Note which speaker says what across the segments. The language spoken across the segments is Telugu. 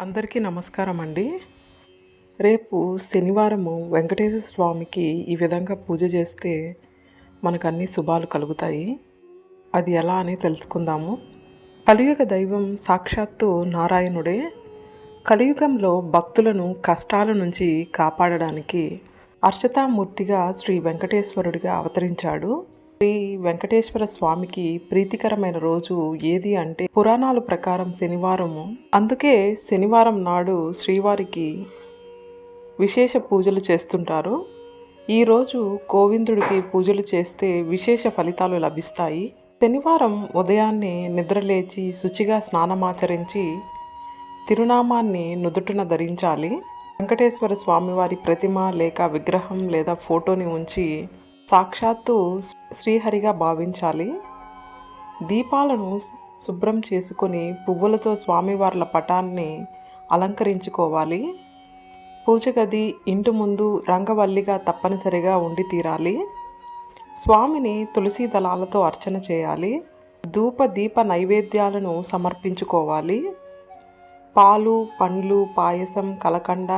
Speaker 1: అందరికీ నమస్కారం అండి రేపు శనివారము వెంకటేశ్వర స్వామికి ఈ విధంగా పూజ చేస్తే మనకు అన్ని శుభాలు కలుగుతాయి. అది ఎలా అని తెలుసుకుందాము. కలియుగ దైవం సాక్షాత్తు నారాయణుడే. కలియుగంలో భక్తులను కష్టాల నుంచి కాపాడడానికి అర్చతామూర్తిగా శ్రీ వెంకటేశ్వరుడిగా అవతరించాడు. శ్రీ వెంకటేశ్వర స్వామికి ప్రీతికరమైన రోజు ఏది అంటే పురాణాల ప్రకారం శనివారము. అందుకే శనివారం నాడు శ్రీవారికి విశేష పూజలు చేస్తుంటారు. ఈరోజు గోవిందుడికి పూజలు చేస్తే విశేష ఫలితాలు లభిస్తాయి. శనివారం ఉదయాన్నే నిద్రలేచి శుచిగా స్నానమాచరించి తిరునామాన్ని నుదుటిన ధరించాలి. వెంకటేశ్వర స్వామివారి ప్రతిమ లేక విగ్రహం లేదా ఫోటోని ఉంచి సాక్షాత్తు శ్రీహరిగా భావించాలి. దీపాలను శుభ్రం చేసుకొని పువ్వులతో స్వామివార్ల పటాన్ని అలంకరించుకోవాలి. పూజ గది ఇంటి ముందు రంగవల్లిగా తప్పనిసరిగా ఉండి తీరాలి. స్వామిని తులసి దళాలతో అర్చన చేయాలి. ధూప దీప నైవేద్యాలను సమర్పించుకోవాలి. పాలు పండ్లు పాయసం కలకండ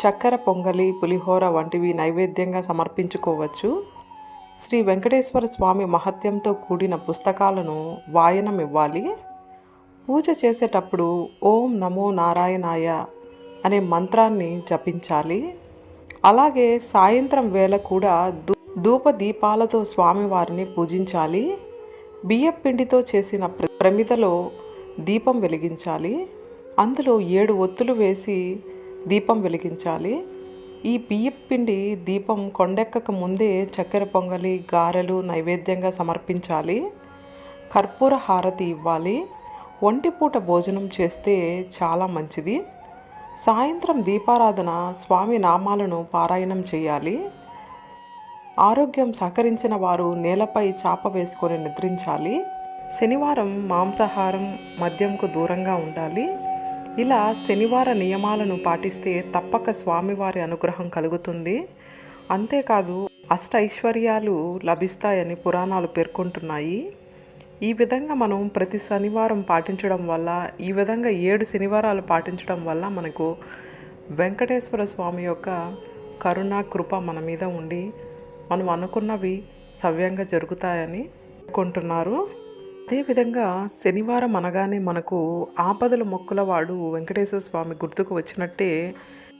Speaker 1: చక్కెర పొంగలి పులిహోర వంటివి నైవేద్యంగా సమర్పించుకోవచ్చు. శ్రీ వెంకటేశ్వర స్వామి మహత్యంతో కూడిన పుస్తకాలను వాయనం ఇవ్వాలి పూజ చేసేటప్పుడు ఓం నమో నారాయణాయ అనే మంత్రాన్ని జపించాలి. అలాగే సాయంత్రం వేళ కూడా ధూప దీపాలతో స్వామివారిని పూజించాలి. బియ్యం పిండితో చేసిన ప్ర- ప్రమిదలో దీపం వెలిగించాలి. అందులో ఏడు ఒత్తులు వేసి దీపం వెలిగించాలి. ఈ బియ్యం పిండి దీపం కొండెక్కక ముందే చక్కెర పొంగలి గారెలు నైవేద్యంగా సమర్పించాలి. కర్పూర హారతి ఇవ్వాలి. ఒంటిపూట భోజనం చేస్తే చాలా మంచిది. సాయంత్రం దీపారాధన స్వామి నామాలను పారాయణం చేయాలి. ఆరోగ్యం సహకరించిన వారు నేలపై చాప వేసుకొని నిద్రించాలి. శనివారం మాంసాహారం మద్యంకు దూరంగా ఉండాలి. ఇలా శనివార నియమాలను పాటిస్తే తప్పక స్వామివారి అనుగ్రహం కలుగుతుంది. అంతేకాదు అష్ట ఐశ్వర్యాలు లభిస్తాయని పురాణాలు పేర్కొంటున్నాయి. ఈ విధంగా మనం ప్రతి శనివారం పాటించడం వల్ల ఈ విధంగా ఏడు శనివారాలు పాటించడం వల్ల మనకు వెంకటేశ్వర స్వామి యొక్క కరుణ కృప మన మీద ఉండి మనం అనుకున్నవి సవ్యంగా జరుగుతాయని కొంటున్నారు అదేవిధంగా శనివారం అనగానే మనకు ఆపదల మొక్కులవాడు వెంకటేశ్వర స్వామి గుర్తుకు వచ్చినట్టే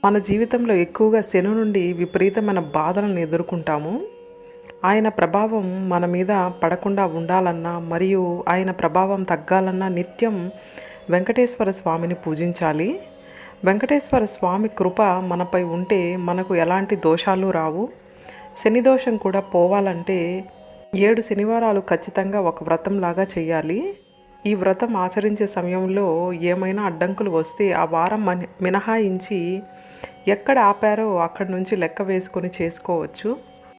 Speaker 1: మన జీవితంలో ఎక్కువగా శని నుండి విపరీతమైన బాధలను ఎదుర్కొంటాము. ఆయన ప్రభావం మన మీద పడకుండా ఉండాలన్నా మరియు ఆయన ప్రభావం తగ్గాలన్నా నిత్యం వెంకటేశ్వర స్వామిని పూజించాలి. వెంకటేశ్వర స్వామి కృప మనపై ఉంటే మనకు ఎలాంటి దోషాలు రావు. శని దోషం కూడా పోవాలంటే ఏడు శనివారాలు ఖచ్చితంగా ఒక వ్రతంలాగా చేయాలి. ఈ వ్రతం ఆచరించే సమయంలో ఏమైనా అడ్డంకులు వస్తే ఆ వారం మినహాయించి ఎక్కడ ఆపారో అక్కడి నుంచి లెక్క వేసుకొని చేసుకోవచ్చు.